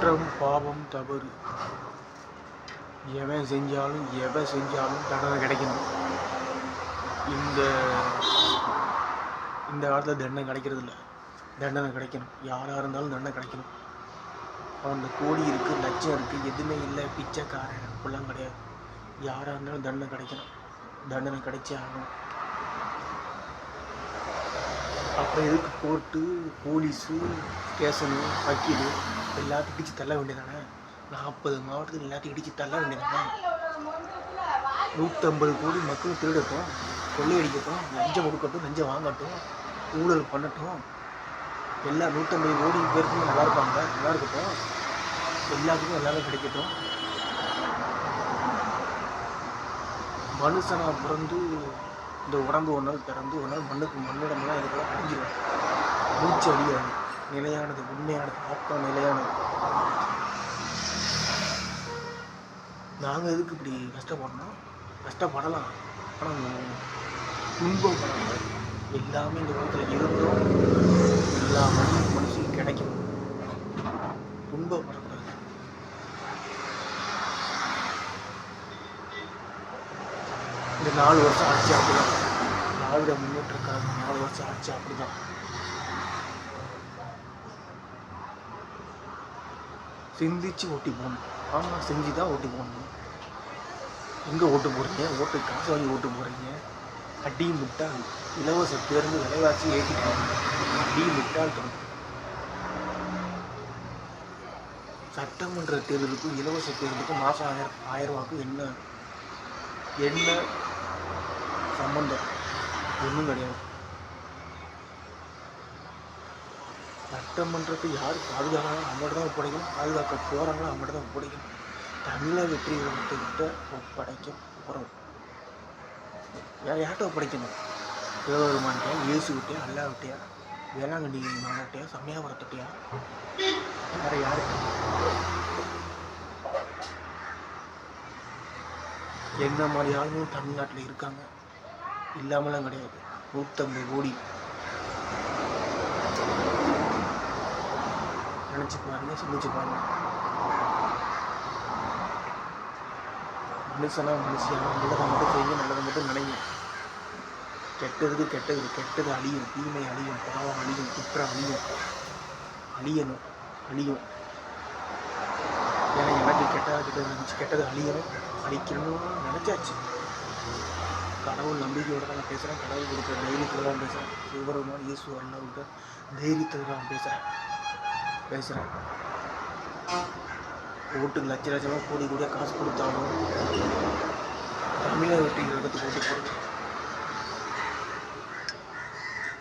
குற்றம் பாவம் தவறு. எவன் செஞ்சாலும் எவன் செஞ்சாலும் தண்டனை கிடைக்கணும். இந்த இந்த காலத்தில் தண்டனை கிடைக்கிறது இல்லை தண்டனை கிடைக்கணும். யாராக இருந்தாலும் தண்டனை கிடைக்கணும். அவன் கோடி இருக்குது லட்சம் இருக்குது எதுவுமே இல்லை. பிச்சைக்காரன் அப்படிலாம் கிடையாது. யாராக இருந்தாலும் தண்டனை கிடைக்கணும். தண்டனை கிடைச்சே ஆகணும். அப்புறம் எதுக்கு கோர்ட்டு போலீஸு ஸ்டேஷனு வக்கீலு? எல்லாத்தையும் இடிச்சு தள்ள வேண்டியதானே? நாற்பது மாவட்டத்தில் எல்லாத்தையும் இடிச்சு தள்ள வேண்டியதானே? நூற்றம்பது கோடி மக்கள் திருடட்டும் கொள்ளையடிக்கட்டும் லஞ்சம் கொடுக்கட்டும் லஞ்சம் வாங்கட்டும் ஊழல் பண்ணட்டும். எல்லா நூற்றம்பது கோடி பேருக்கும் நல்லா இருப்பாங்க நல்லா இருக்கட்டும். எல்லாத்துக்கும் எல்லாமே கிடைக்கட்டும். மனுஷனாக பிறந்து இந்த உடம்பு ஒரு நாள் பிறந்து ஒரு நாள் மண்ணுக்கு மண்ணிடம்லாம் இதுக்கெல்லாம் அழிஞ்சிடும் மூச்சு அழியாது நிலையானது உண்மையானது ஆத்மா நிலையானது. நாங்கள் எதுக்கு இப்படி கஷ்டப்படணும் கஷ்டப்படலாம். ஆனால் துன்பப்படாமல் எல்லாமே இந்த உலகத்தில் இருந்தோம் எல்லா மனுஷ மனுஷனும் கிடைக்கும். துன்பப்படக்கூடாது. இந்த நாலு வருஷம் ஆட்சி அப்படிதான். திராவிட முன்னேற்ற கழகம் நாலு வருஷம் ஆட்சி அப்படிதான். சிந்திச்சு ஓட்டி போகணும் ஆமாம் செஞ்சு தான் ஓட்டி போடணும். எங்கே ஓட்டு போடுறீங்க? ஓட்டு காசு வாங்கி ஓட்டு போடுறீங்க? அடி முட்டாள். இலவச பேருந்து விலைவாசி ஏற்றிட்டாங்க அடி முட்டாள் தரும் சட்டமன்ற தேர்தலுக்கும் இலவச பேருந்துக்கும் மாதம் ஆயிரம் ஆயிரம் ரூபாய்க்கும் என்ன என்ன சம்பந்தம்? ஒன்றும் கிடையாது. பண்ணுறது யார் பாதுகாக்கிறாங்களோ அவங்கள்ட்ட தான் ஒப்படைக்கணும். பாதுகாக்க போகிறாங்களோ அவங்கள்ட்ட தான் ஒப்படைக்கணும். தமிழை வெற்றி கிட்ட ஒப்படைக்க போகிறோம் வேறு யார்கிட்ட ஒப்படைக்கணும்? சிவபெருமான்கிட்டயா இயேசுகிட்டயா அல்லாவிட்டையா வேளாங்கண்ணி மாவட்டையா சமயபுரத்துட்டையா வேற யாருக்கு என்ன மாதிரி ஆளுங்களும் தமிழ்நாட்டில் இருக்காங்க? இல்லாமலாம் கிடையாது. நூற்றம்பது கோடி நினச்சி பாருங்க சிந்திச்சு பாருங்க மனுஷனா மனுஷன் நல்லதை மட்டும் செய்யும் நல்லதை மட்டும் நினைங்க கெட்டதுக்கு கெட்டது கெட்டது அழியும் தீமை அழியும் பாவம் அழியும் குற்றம் அழியும். அழியணும் அழியும். ஏன்னா எனக்கு கெட்டதாக கெட்டது நினச்சி கெட்டது அழியணும் அழிக்கணும்னு நினச்சாச்சு. கடவுள் நம்பிக்கையோட தான் நான் பேசுகிறேன் கடவுள் கொடுக்குற தைரியத்தோடு தான் பேசுகிறேன் சிவபெருமான் இயேசு அல்லாவுக்கு தைரியத்தோடு தான் பேசுகிறேன் பேசுகிறேன் ஓட்டுக்கு லட்ச லட்சமாக கூடிய கூடிய காசு கொடுத்தாலும் தமிழக வெற்றி கழகத்துக்கு ஓட்டு போடுங்க.